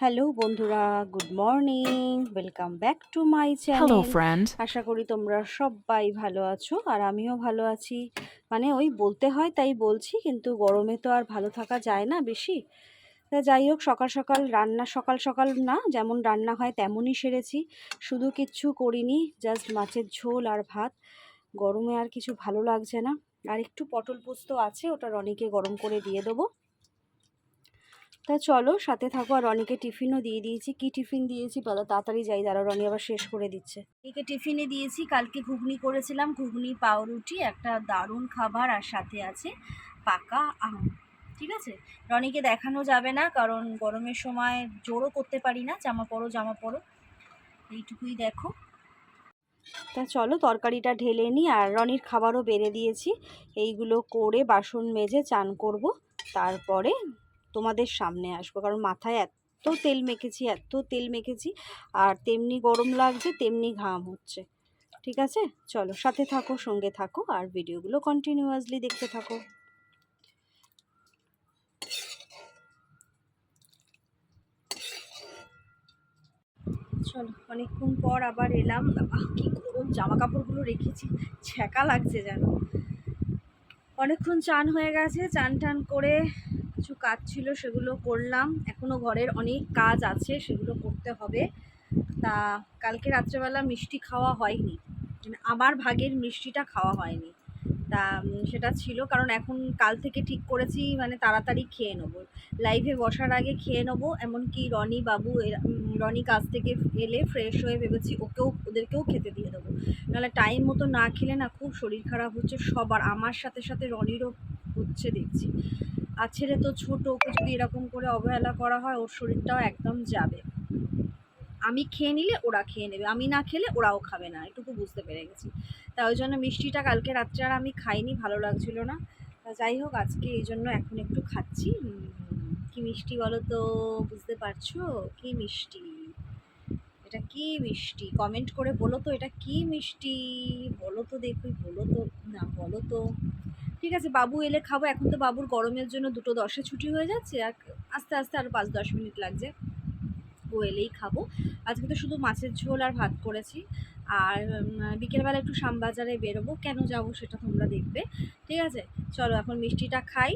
Hello বন্ধুরা good morning welcome back to my channel. friend. আশা করি তোমরা সবাই ভালো আছো আর আমিও ভালো আছি। মানে ওই বলতে হয় তাই বলছি কিন্তু গরমে তো আর ভালো থাকা যায় না বেশি। তা যাই হোক সকাল সকাল রান্না সকাল সকাল না যেমন রান্না হয় তেমনই সেরেছি। শুধু কিচ্ছু করিনি জাস্ট মাছের ঝোল আর ভাত। গরমে আর কিছু ভালো লাগছে না। আর একটু পটল পোস্ত আছে ওটা রনিকে গরম করে দিয়ে দেবো। তা চলো, সাথে থাকো। আর রনিকে টিফিনও দিয়ে দিয়েছি। কি টিফিন দিয়েছি বলো? তাড়াতাড়ি যাই। দাঁড়া রনি আবার শেষ করে দিচ্ছে। একে টিফিনে দিয়েছি। কালকে ঘুগনি করেছিলাম। ঘুগনি, পাউরুটি, একটা দারুণ খাবার, আর সাথে আছে পাকা আম। ঠিক আছে? রনিকে দেখানো যাবে না, কারণ গরমের সময় জোরও করতে পারি না। জামা পরো জামা পরো। এইটুকুই দেখো। তা চলো, তরকারিটা ঢেলে নিই আর রনির খাবারও বেড়ে দিয়েছি। এইগুলো করে বাসন মেজে চান করব। তারপরে তোমাদের সামনে আসব। কারণ মাথায় এত তেল মেখেছি, এত তেল মেখেছি, আর তেমনি গরম লাগছে, তেমনি ঘাম হচ্ছে। ঠিক আছে? চলো, সাথে থাকো, সঙ্গে থাকো, আর ভিডিওগুলো কন্টিনিউয়াসলি দেখতে থাকো। চলো, অনেকক্ষণ পর আবার এলাম। কি গরম জামা কাপড়গুলো রেখেছি, ছ্যাঁকা লাগছে যেন। অনেকক্ষণ চান হয়ে গেছে চান টান করে কিছু কাজ ছিল, সেগুলো করলাম। এখনও ঘরের অনেক কাজ আছে, সেগুলো করতে হবে। তা কালকে রাত্রেবেলা মিষ্টি খাওয়া হয়নি। মানে আমার ভাগের মিষ্টিটা খাওয়া হয়নি। তা সেটা ছিল, কারণ এখন কাল থেকে ঠিক করেছি মানে তাড়াতাড়ি খেয়ে নেব। লাইভে বসার আগে খেয়ে নেব, এমনকি রনি বাবু রনি কাজ থেকে এলে ফ্রেশ হয়ে ভেবেছি ওকেও, ওদেরকেও খেতে দিয়ে দেবো। নাহলে টাইম মতো না খেলে না খুব শরীর খারাপ হচ্ছে সবার আমার সাথে সাথে রনিরও হচ্ছে দেখছি। আর ছেলে তো ছোট, ওকে যদি এরকম করে অবহেলা করা হয়, ওর শরীরটাও একদম যাবে। আমি খেয়ে নিলে ওরা খেয়ে নেবে, আমি না খেলে ওরাও খাবে না, এটুকু বুঝতে পেরে গেছি। তা ওই জন্য মিষ্টিটা কালকে রাত্রে আর আমি খাইনি, ভালো লাগছিল না। তা যাই হোক, আজকে এই জন্য এখন একটু খাচ্ছি। কি মিষ্টি বলো তো বুঝতে পারছ? কি মিষ্টি? এটা কি মিষ্টি? কমেন্ট করে বলো তো, এটা কি মিষ্টি? বলো তো দেখি, বলো তো, না, বলো তো। ঠিক আছে, বাবু এলে খাব, এখন তো বাবুর গরমের জন্য দুটো দশে ছুটি হয়ে যাচ্ছে, আর আস্তে আস্তে আরও পাঁচ দশ মিনিট লাগছে। ও এলেই খাব। আজকে তো শুধু মাছের ঝোল আর ভাত করেছি। আর বিকেলবেলা একটু শ্যামবাজারে বেরোবো, কেন যাব সেটা তোমরা দেখবে। ঠিক আছে, চলো এখন মিষ্টিটা খাই।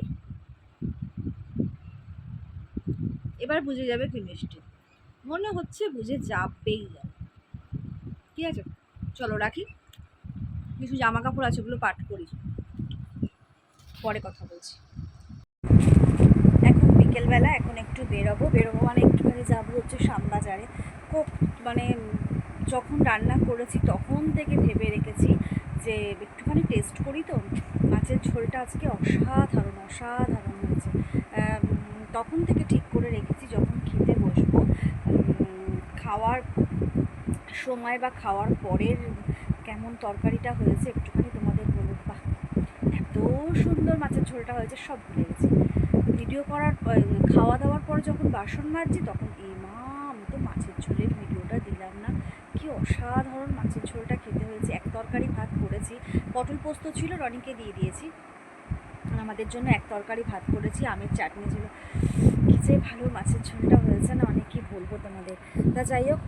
এবার বুঝে যাবে কি মিষ্টি। মনে হচ্ছে বুঝে যাবেই। যাবে ঠিক আছে, চলো রাখি। কিছু জামা কাপড় আছে ওগুলো পাঠ করি। পরে কথা বলছি। এখন বিকেলবেলা, এখন একটু বেরোবো। বেরোবো মানে একটুখানি যাব হচ্ছে শ্যামবাজারে। খুব মানে যখন রান্না করেছি তখন থেকে ভেবে রেখেছি যে একটুখানি টেস্ট করি তো। মাছের ঝোলটা আজকে অসাধারণ অসাধারণ হয়েছে। তখন থেকে ঠিক করে রেখেছি যখন খেতে বসবো খাওয়ার সময় বা খাওয়ার পরের কেমন তরকারিটা হয়েছে বাহ এত সুন্দর মাছের ঝোলটা হয়েছে, সব ভুলে গেছি। ভিডিও করার খাওয়া দাওয়ার পর যখন বাসন মাজছি, তখন এই মা, আমি তো মাছের ঝোলের ভিডিওটা দিলাম না। কি অসাধারণ মাছের ঝোলটা খেতে হয়েছে। এক তরকারি ভাত করেছি, পটল পোস্ত ছিল, রনিকে দিয়ে দিয়েছি। আমাদের জন্য এক তরকারি ভাত করেছি, আমের চাটনি ছিল। কি যে ভালো মাছের ঝোলটা হয়েছে না অনেক কি বলব তোমাদের। তা যাই হোক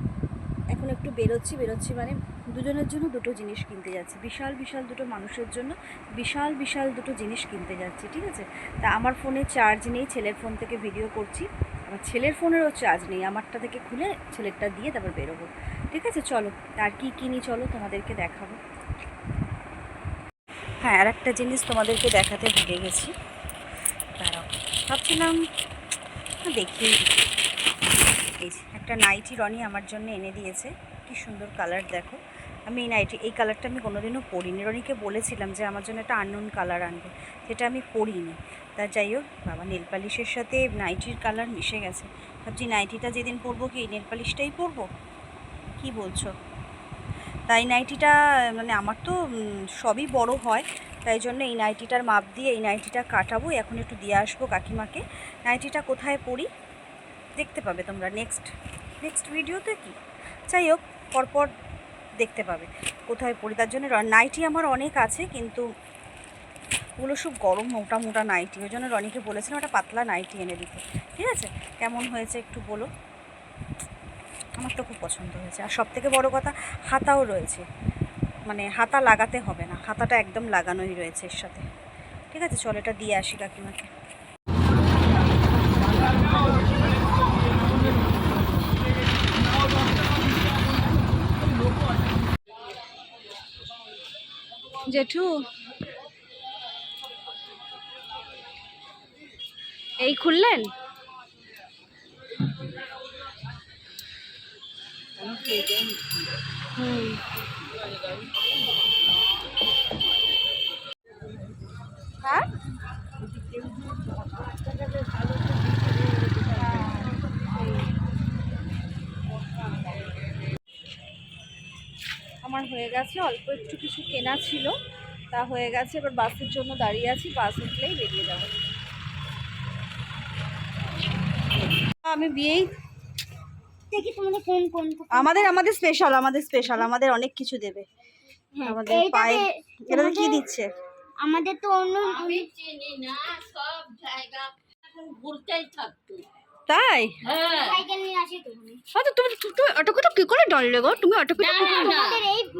এখন একটু বেরোচ্ছি বেরোচ্ছি মানে দুজনের জন্য দুটো জিনিস কিনতে যাচ্ছি। বিশাল বিশাল দুটো মানুষের জন্য বিশাল বিশাল দুটো জিনিস কিনতে যাচ্ছি, ঠিক আছে? তা আমার ফোনে চার্জ নেই, ছেলের ফোন থেকে ভিডিও করছি। আমার ছেলের ফোনেরও চার্জ নেই, আমারটা থেকে খুলে ছেলেরটা দিয়ে তারপর বেরোবো। ঠিক আছে? চলো, আর কি কিনি চলো, তোমাদেরকে দেখাবো। হ্যাঁ আর একটা জিনিস তোমাদেরকে দেখাতে ভুলে গেছি। দাঁড়াও, ভাবছিলাম দেখিয়ে। এই একটা নাইটি রনি আমার জন্য এনে দিয়েছে। কি সুন্দর কালার দেখো। আমি এই নাইটি এই কালারটা আমি কোনোদিনও পরিনি। রনিকে বলেছিলাম যে আমার জন্য একটা আননোন কালার আনবে। যেটা আমি পরিনি। তা যাই হোক, বাবা নেল পালিশের সাথে নাইটির কালার মিশে গেছে। ভাবছি নাইটিটা যেদিন পরবো কি নেল পালিশটাই পরবো? কি বলছো? তাই নাইটিটা মানে আমার তো সবই বড় হয়। তাই জন্য এই নাইটিটার মাপ দিয়ে এই নাইটিটা কাটাবো। এখন একটু দিয়ে আসব কাকিমাকে। নাইটিটা কোথায় পরি? দেখতে পাবে তোমরা নেক্সট নেক্সট ভিডিওতে কি? যাই হোক, পরপর দেখতে পাবে। কোথায় পড়ি তার জন্য নাইটি আমার অনেক আছে, কিন্তু ওগুলো সব গরম মোটা মোটা নাইটি ওই জন্য রনিকে বলেছিলাম একটা পাতলা নাইটি এনে দিতে। ঠিক আছে? কেমন হয়েছে একটু বলো। আমার তো খুব পছন্দ হয়েছে। আর সব থেকে বড়ো কথা, হাতাও রয়েছে। মানে হাতা লাগাতে হবে না, হাতাটা একদম লাগানোই রয়েছে এর সাথে। ঠিক আছে? চল এটা দিয়ে আসি কাকিমাকে। জেঠু এই খুললেন? হুম। হ্যাঁ? আমার হয়ে গেছে অল্প একটু কিছু কেনা ছিল তা হয়ে গেছে। এবার বাসের জন্য দাঁড়িয়ে আছি বাস উঠলেই বেরিয়ে যাব। আমি বিয়েই দেখি তোমাদের কোন কোন আমাদের আমাদের স্পেশাল আমাদের স্পেশাল আমাদের অনেক কিছু দেবে। হ্যাঁ, আমাদের পায়ে কি দিচ্ছে? আমাদের তো অন্য আমি চিনি না সব জায়গা। এখন ঘুরতেই থাকতো তাই? হ্যাঁ। সাইকেল নিয়ে আসি তুমি। আচ্ছা তুমি তুমি অটোকে তো কি করে ডললে গো? তুমি অটোকে এই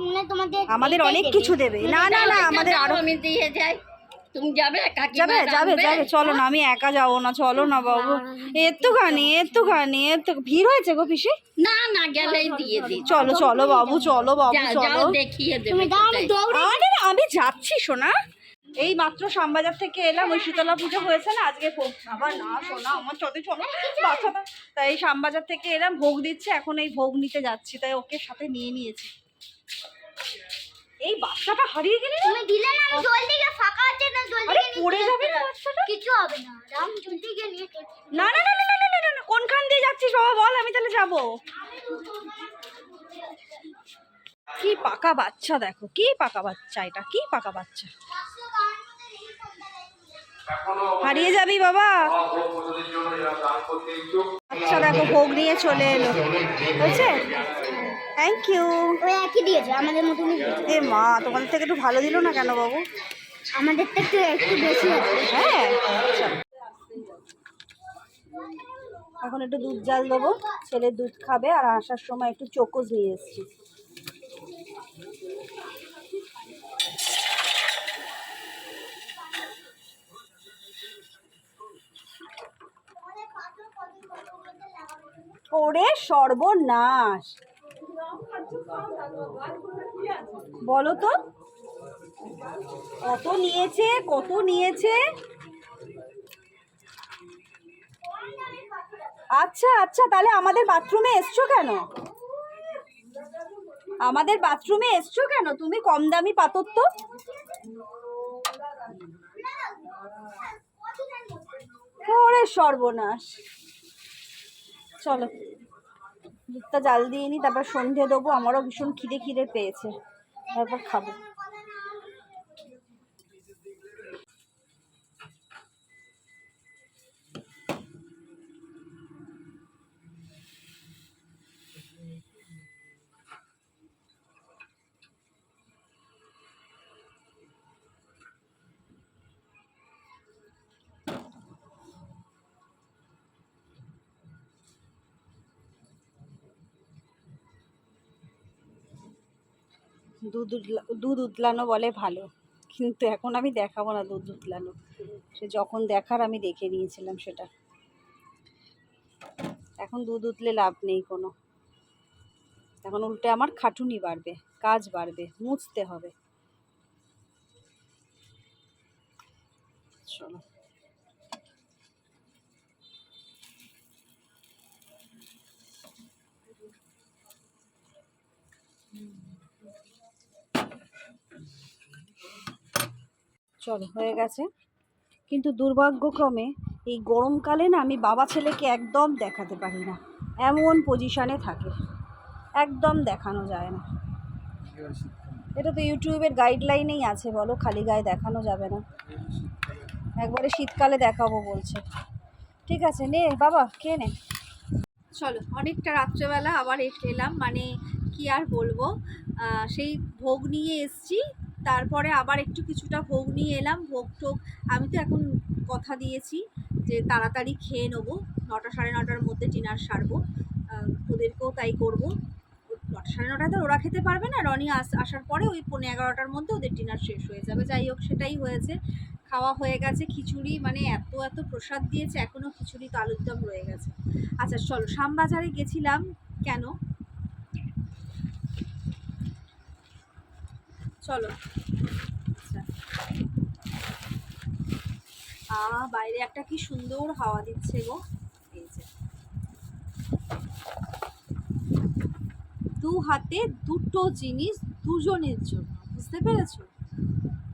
মানে তোমাদের আমাদের অনেক কিছু দেবে। না না না আমাদের আরও আমি দিয়ে যাই তুমি যাবে যাবে যাবে যাবে চলো না আমি একা যাব না চলো না বাবু। একটুখানি একটুখানি একটু ভিড় হয়েছে গো পিসি? না না গেলেই দিয়ে দিই। চলো চলো বাবু চলো বাবু চলো। দেখিয়ে দেবে তুমি দাও আমি আরে না, আমি যাচ্ছি সোনা। এই মাত্র শ্যামবাজার থেকে এলাম ওই শীতলা পুজো হয়েছে না আজকে ভোগ আবার না সোনা আমার চতে চলো বাচ্চাটা তাই এই শ্যামবাজার থেকে এলাম ভোগ দিচ্ছে এখন এই ভোগ নিতে যাচ্ছি তাই ওকে সাথে নিয়ে নিয়েছি। এই বাচ্চাটা হারিয়ে গেলে? তুমি দিলে না আমি জলদি গিয়ে ফাঁকা আছে না জলদি আরে পড়ে যাবে না বাচ্চাটা? কিছু হবে না রাম জলদি গিয়ে নিয়ে না না না না না না না, না না কোনখান দিয়ে যাচ্ছিস বাবা বল আমি তাহলে যাব। কি পাকা বাচ্চা দেখো কি পাকা বাচ্চা এটা কি পাকা বাচ্চা। হারিয়ে যাবি বাবা। আচ্ছা দেখো ভোগ নিয়ে চলে এলো। হয়েছে? থ্যাংক ইউ ওই একই দিয়েছে আমাদের মতনই দিয়েছে। এ মা তোমাদের থেকে একটু ভালো দিল না কেন বাবু? আমাদের তো একটু একটু বেশি আছে। হ্যাঁ। আচ্ছা। এখন একটু দুধ জাল দেবো ছেলে দুধ খাবে আর আসার সময় একটু চোকোজ নিয়ে এসেছি। ওরে সর্বনাশ। বলো তো, কত নিয়েছে কত নিয়েছে? আচ্ছা আচ্ছা তাহলে আমাদের বাথরুমে এসছো কেন? আমাদের বাথরুমে এসছো কেন? তুমি কম দামি পাতর তো। সর্বনাশ। চলো। দুধটা জাল দিয়ে নি তারপর সন্ধে দেবো আমারও ভীষণ খিদে খিদে পেয়েছে। তারপর খাব। দুধ উতলা- দুধ উতলানো বলে ভালো। কিন্তু এখন আমি দেখাবো না দুধ উতলানো। সে যখন দেখার আমি দেখে নিয়েছিলাম সেটা। এখন দুধ উতলে লাভ নেই কোনো। এখন উল্টে আমার খাটুনি বাড়বে, কাজ বাড়বে, মুছতে হবে। চলো। চলো, হয়ে গেছে। কিন্তু দুর্ভাগ্যক্রমে এই গরমকালে না আমি বাবা ছেলেকে একদম দেখাতে পারি না। এমন পজিশানে থাকে। একদম দেখানো যায় না। এটা তো ইউটিউবের গাইডলাইনেই আছে, বলো, খালি গায়ে দেখানো যাবে না। একবারে শীতকালে দেখাবো বলছে। ঠিক আছে, নে, বাবা কে নে। চলো, অনেকটা রাত্রেবেলা আবার এলাম মানে কি আর বলব সেই ভোগ নিয়ে এসছি। তারপরে আবার একটু কিছুটা ভোগ নিয়ে এলাম। ভোগ টোগ আমি তো এখন কথা দিয়েছি যে তাড়াতাড়ি খেয়ে নেব। নটা সাড়ে নটার মধ্যে ডিনার সারবো। ওদেরকেও তাই করব। নটা সাড়ে নটাতে ওরা খেতে পারবে না। রনি আস, আসার পরে ওই পনেরো এগারোটার মধ্যে ওদের ডিনার শেষ হয়ে যাবে। যাই হোক, সেটাই হয়েছে। খাওয়া হয়ে গেছে। খিচুড়ি মানে এত এত প্রসাদ দিয়েছে এখনও খিচুড়ি তো আলুর দম রয়ে গেছে। আচ্ছা চলো, শ্যামবাজারে গেছিলাম। কেন? চলো। আচ্ছা। আ, বাইরে একটা কি সুন্দর হাওয়া দিচ্ছে গো। এই যে। দু হাতে দুটো জিনিস দুজনের জন্য, বুঝতে পেরেছ?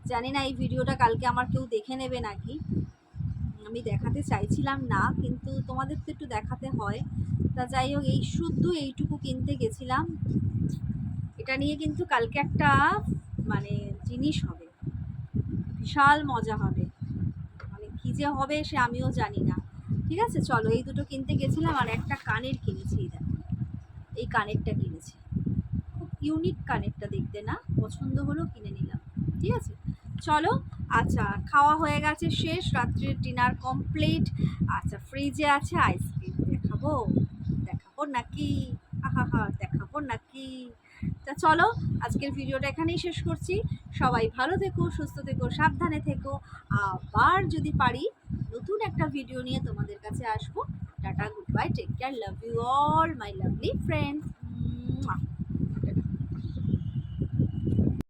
জানি না এই ভিডিওটা কালকে আমার কেউ দেখে নেবে নাকি। আমি দেখাতে চাইছিলাম না, কিন্তু তোমাদের তো একটু দেখাতে হয়। তা যাই হোক, এই শুদ্ধ এইটুকু কিনতে গেছিলাম। এটা নিয়ে কিন্তু কালকে একটা মানে জিনিস হবে। বিশাল মজা হবে। মানে কী যে হবে সে আমিও জানি না। ঠিক আছে? চলো, এই দুটো কিনতে গেছিলাম আর একটা কানের কিনেছি দেখো। এই কানেরটা কিনেছি। খুব ইউনিক কানেরটা দেখতে না? পছন্দ হলো কিনে নিলাম। ঠিক আছে? চলো আচ্ছা খাওয়া হয়ে গেছে শেষ। রাত্রির ডিনার কমপ্লিট আচ্ছা ফ্রিজে আছে আইসক্রিম দেখাবো? দেখাবো নাকি? আহা হা, দেখাবো নাকি? তা চলো, আজকের ভিডিওটা এখানেই শেষ করছি। সবাই ভালো থেকো, সুস্থ থেকো, সাবধানে থেকো। আবার যদি পারি, নতুন একটা ভিডিও নিয়ে তোমাদের কাছে আসব। Tata good bye take care love you all my lovely friends